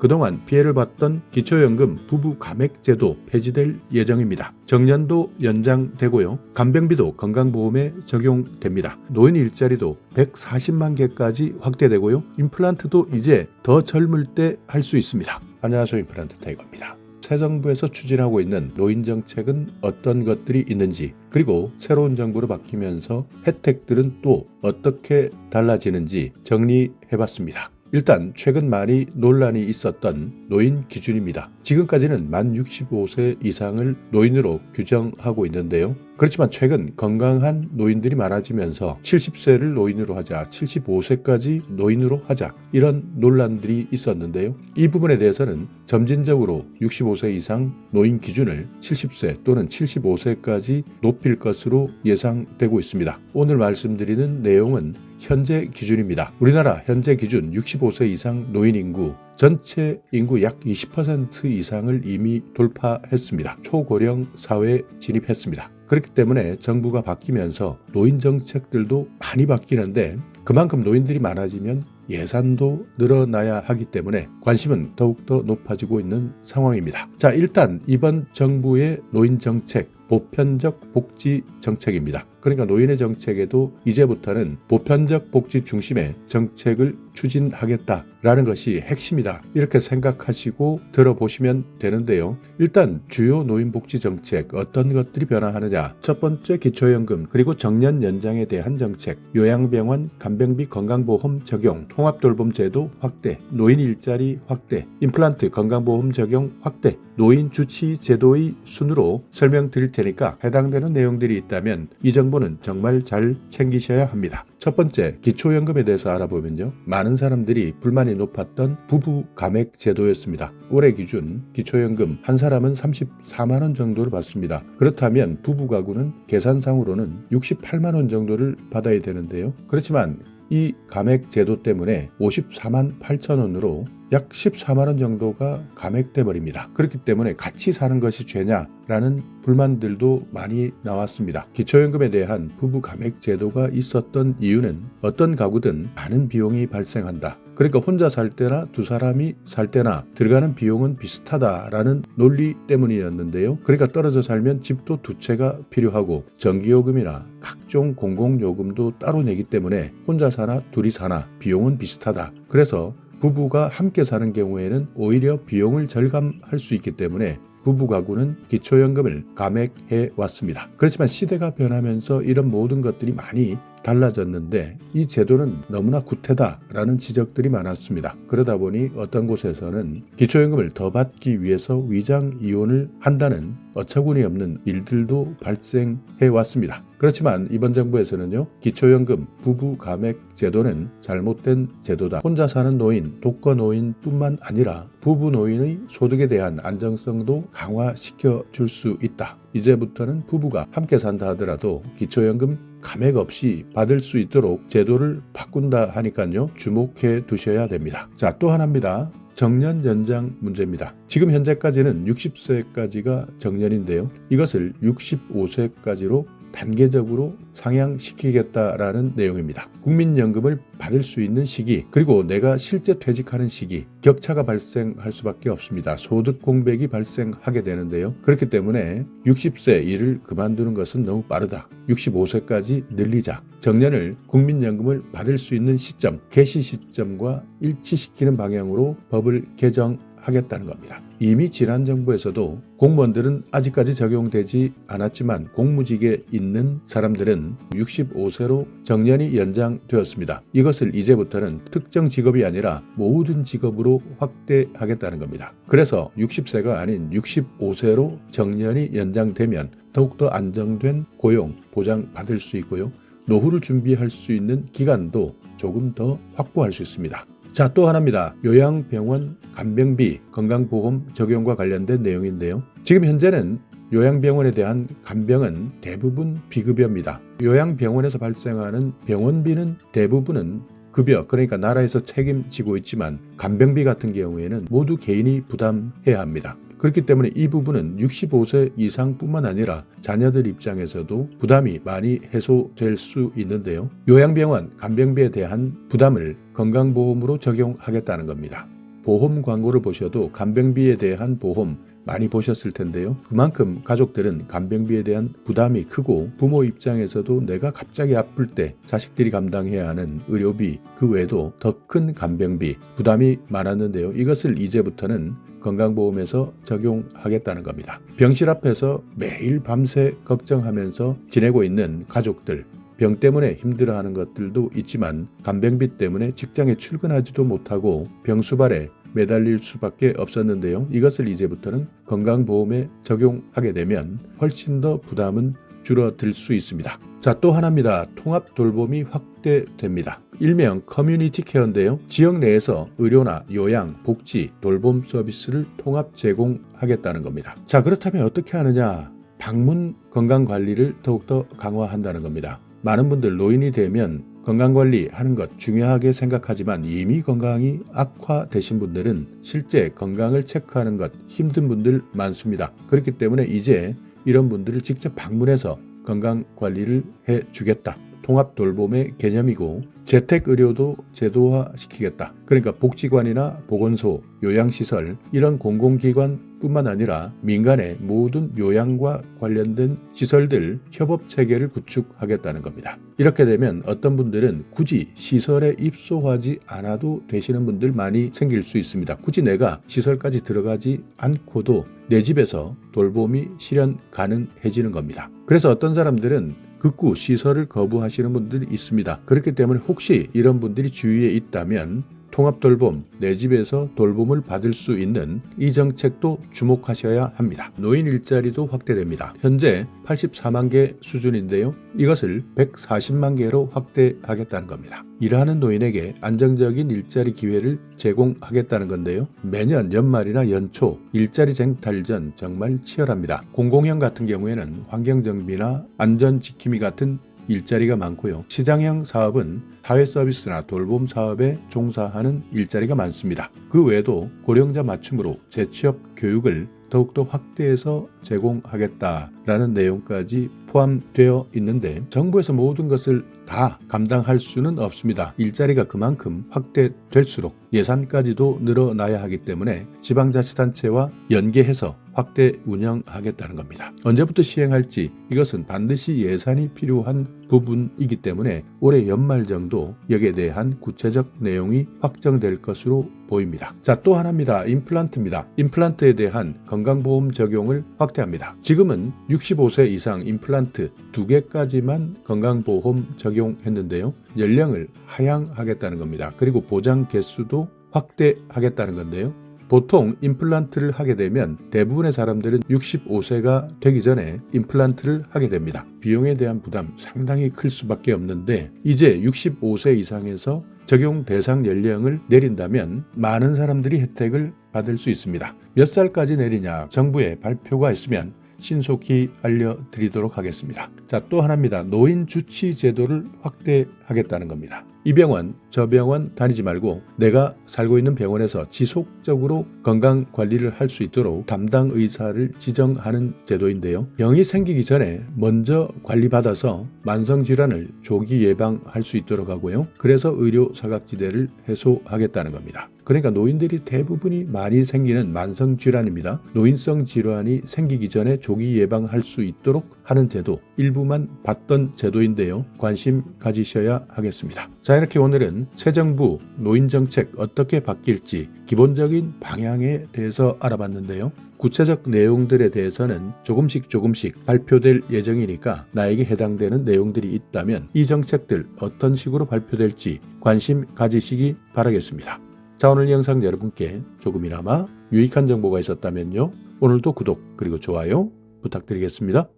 그동안 피해를 봤던 기초연금 부부 감액 제도 폐지될 예정입니다. 정년도 연장되고요. 간병비도 건강보험에 적용됩니다. 노인 일자리도 140만 개까지 확대되고요. 임플란트도 이제 더 젊을 때 할 수 있습니다. 안녕하세요. 임플란트 타이거입니다. 새 정부에서 추진하고 있는 노인 정책은 어떤 것들이 있는지 그리고 새로운 정부로 바뀌면서 혜택들은 또 어떻게 달라지는지 정리해봤습니다. 일단 최근 많이 논란이 있었던 노인 기준입니다. 지금까지는 만 65세 이상을 노인으로 규정하고 있는데요. 그렇지만 최근 건강한 노인들이 많아지면서 70세를 노인으로 하자, 75세까지 노인으로 하자 이런 논란들이 있었는데요. 이 부분에 대해서는 점진적으로 65세 이상 노인 기준을 70세 또는 75세까지 높일 것으로 예상되고 있습니다. 오늘 말씀드리는 내용은 현재 기준입니다. 우리나라 현재 기준 65세 이상 노인 인구 전체 인구 약 20% 이상을 이미 돌파했습니다. 초고령 사회에 진입했습니다. 그렇기 때문에 정부가 바뀌면서 노인 정책들도 많이 바뀌는데 그만큼 노인들이 많아지면 예산도 늘어나야 하기 때문에 관심은 더욱더 높아지고 있는 상황입니다. 자, 일단 이번 정부의 노인 정책 보편적 복지 정책입니다. 그러니까 노인의 정책에도 이제부터는 보편적 복지 중심의 정책을 추진하겠다라는 것이 핵심이다. 이렇게 생각하시고 들어보시면 되는데요. 일단 주요 노인 복지 정책 어떤 것들이 변화하느냐? 첫 번째 기초연금 그리고 정년 연장에 대한 정책, 요양병원 간병비 건강보험 적용, 통합돌봄 제도 확대, 노인 일자리 확대, 임플란트 건강보험 적용 확대, 노인 주치 제도의 순으로 설명드릴 테니까 해당되는 내용들이 있다면 이 정보는 정말 잘 챙기셔야 합니다. 첫 번째, 기초연금에 대해서 알아보면요. 많은 사람들이 불만이 높았던 부부 감액 제도였습니다. 올해 기준 기초연금 한 사람은 34만 원 정도를 받습니다. 그렇다면 부부 가구는 계산상으로는 68만 원 정도를 받아야 되는데요. 그렇지만 이 감액 제도 때문에 54만 8천 원으로 약 14만 원 정도가 감액돼 버립니다. 그렇기 때문에 같이 사는 것이 죄냐라는 불만들도 많이 나왔습니다. 기초연금에 대한 부부 감액 제도가 있었던 이유는 어떤 가구든 많은 비용이 발생한다. 그러니까 혼자 살 때나 두 사람이 살 때나 들어가는 비용은 비슷하다라는 논리 때문이었는데요. 그러니까 떨어져 살면 집도 두 채가 필요하고 전기요금이나 각종 공공요금도 따로 내기 때문에 혼자 사나 둘이 사나 비용은 비슷하다. 그래서 부부가 함께 사는 경우에는 오히려 비용을 절감할 수 있기 때문에 부부 가구는 기초연금을 감액해 왔습니다. 그렇지만 시대가 변하면서 이런 모든 것들이 많이 달라졌는데 이 제도는 너무나 구태다라는 지적들이 많았습니다. 그러다 보니 어떤 곳에서는 기초연금을 더 받기 위해서 위장 이혼을 한다는 어처구니 없는 일들도 발생해 왔습니다. 그렇지만 이번 정부에서는요, 기초연금 부부 감액 제도는 잘못된 제도다. 혼자 사는 노인, 독거 노인뿐만 아니라 부부 노인의 소득에 대한 안정성도 강화시켜 줄 수 있다. 이제부터는 부부가 함께 산다 하더라도 기초연금 감액 없이 받을 수 있도록 제도를 바꾼다 하니까요, 주목해 두셔야 됩니다. 자, 또 하나입니다. 정년 연장 문제입니다. 지금 현재까지는 60세까지가 정년인데요. 이것을 65세까지로 단계적으로 상향시키겠다라는 내용입니다. 국민연금을 받을 수 있는 시기, 그리고 내가 실제 퇴직하는 시기, 격차가 발생할 수밖에 없습니다. 소득 공백이 발생하게 되는데요. 그렇기 때문에 60세 일을 그만두는 것은 너무 빠르다. 65세까지 늘리자. 정년을 국민연금을 받을 수 있는 시점, 개시 시점과 일치시키는 방향으로 법을 개정 하겠다는 겁니다. 이미 지난 정부에서도 공무원들은 아직까지 적용되지 않았지만 공무직에 있는 사람들은 65세로 정년이 연장되었습니다. 이것을 이제부터는 특정 직업이 아니라 모든 직업으로 확대하겠다는 겁니다. 그래서 60세가 아닌 65세로 정년이 연장되면 더욱더 안정된 고용 보장 받을 수 있고요. 노후를 준비할 수 있는 기간도 조금 더 확보할 수 있습니다. 자, 또 하나입니다. 요양병원 간병비 건강보험 적용과 관련된 내용인데요. 지금 현재는 요양병원에 대한 간병은 대부분 비급여입니다. 요양병원에서 발생하는 병원비는 대부분은 급여, 그러니까 나라에서 책임지고 있지만 간병비 같은 경우에는 모두 개인이 부담해야 합니다. 그렇기 때문에 이 부분은 65세 이상뿐만 아니라 자녀들 입장에서도 부담이 많이 해소될 수 있는데요. 요양병원 간병비에 대한 부담을 건강보험으로 적용하겠다는 겁니다. 보험 광고를 보셔도 간병비에 대한 보험 많이 보셨을 텐데요. 그만큼 가족들은 간병비에 대한 부담이 크고 부모 입장에서도 내가 갑자기 아플 때 자식들이 감당해야 하는 의료비 그 외에도 더 큰 간병비 부담이 많았는데요. 이것을 이제부터는 건강보험에서 적용하겠다는 겁니다. 병실 앞에서 매일 밤새 걱정하면서 지내고 있는 가족들 병 때문에 힘들어하는 것들도 있지만 간병비 때문에 직장에 출근하지도 못하고 병수발에 매달릴 수밖에 없었는데요. 이것을 이제부터는 건강보험에 적용하게 되면 훨씬 더 부담은 줄어들 수 있습니다. 자, 또 하나입니다. 통합 돌봄이 확대됩니다. 일명 커뮤니티 케어인데요. 지역 내에서 의료나 요양, 복지, 돌봄 서비스를 통합 제공하겠다는 겁니다. 자, 그렇다면 어떻게 하느냐? 방문 건강 관리를 더욱더 강화한다는 겁니다. 많은 분들 노인이 되면 건강관리 하는 것 중요하게 생각하지만 이미 건강이 악화되신 분들은 실제 건강을 체크하는 것 힘든 분들 많습니다. 그렇기 때문에 이제 이런 분들을 직접 방문해서 건강 관리를 해 주겠다. 통합 돌봄의 개념이고 재택 의료도 제도화 시키겠다. 그러니까 복지관이나 보건소, 요양시설 이런 공공기관 뿐만 아니라 민간의 모든 요양과 관련된 시설들 협업 체계를 구축하겠다는 겁니다. 이렇게 되면 어떤 분들은 굳이 시설에 입소하지 않아도 되시는 분들 많이 생길 수 있습니다. 굳이 내가 시설까지 들어가지 않고도 내 집에서 돌봄이 실현 가능해지는 겁니다. 그래서 어떤 사람들은 극구 시설을 거부하시는 분들이 있습니다. 그렇기 때문에 혹시 이런 분들이 주위에 있다면 통합돌봄, 내 집에서 돌봄을 받을 수 있는 이 정책도 주목하셔야 합니다. 노인 일자리도 확대됩니다. 현재 84만 개 수준인데요. 이것을 140만 개로 확대하겠다는 겁니다. 일하는 노인에게 안정적인 일자리 기회를 제공하겠다는 건데요. 매년 연말이나 연초 일자리 쟁탈전 정말 치열합니다. 공공형 같은 경우에는 환경정비나 안전지킴이 같은 일자리가 많고요. 시장형 사업은 사회 서비스나 돌봄 사업에 종사하는 일자리가 많습니다. 그 외에도 고령자 맞춤으로 재취업 교육을 더욱더 확대해서 제공하겠다라는 내용까지 포함되어 있는데 정부에서 모든 것을 다 감당할 수는 없습니다. 일자리가 그만큼 확대될수록 예산까지도 늘어나야 하기 때문에 지방자치단체와 연계해서 확대 운영하겠다는 겁니다. 언제부터 시행할지 이것은 반드시 예산이 필요한 부분이기 때문에 올해 연말 정도 여기에 대한 구체적 내용이 확정될 것으로 보입니다. 자, 또 하나입니다. 임플란트입니다. 임플란트에 대한 건강보험 적용을 확대합니다. 지금은 65세 이상 임플란트 두 개까지만 건강보험 적용했는데요. 연령을 하향하겠다는 겁니다. 그리고 보장 개수도 확대하겠다는 건데요. 보통 임플란트를 하게 되면 대부분의 사람들은 65세가 되기 전에 임플란트를 하게 됩니다. 비용에 대한 부담 상당히 클 수밖에 없는데 이제 65세 이상에서 적용 대상 연령을 내린다면 많은 사람들이 혜택을 받을 수 있습니다. 몇 살까지 내리냐 정부의 발표가 있으면 신속히 알려드리도록 하겠습니다. 자, 또 하나입니다. 노인 주치 제도를 확대하겠다는 겁니다. 이 병원, 저 병원 다니지 말고 내가 살고 있는 병원에서 지속적으로 건강 관리를 할 수 있도록 담당 의사를 지정하는 제도인데요. 병이 생기기 전에 먼저 관리받아서 만성 질환을 조기 예방할 수 있도록 하고요. 그래서 의료 사각지대를 해소하겠다는 겁니다. 그러니까 노인들이 대부분이 많이 생기는 만성 질환입니다. 노인성 질환이 생기기 전에 조기 예방할 수 있도록 하는 제도 일부만 받던 제도인데요. 관심 가지셔야 하겠습니다. 자, 이렇게 오늘은 새 정부 노인 정책 어떻게 바뀔지 기본적인 방향에 대해서 알아봤는데요. 구체적 내용들에 대해서는 조금씩 조금씩 발표될 예정이니까 나에게 해당되는 내용들이 있다면 이 정책들 어떤 식으로 발표될지 관심 가지시기 바라겠습니다. 자, 오늘 영상 여러분께 조금이나마 유익한 정보가 있었다면요. 오늘도 구독 그리고 좋아요 부탁드리겠습니다.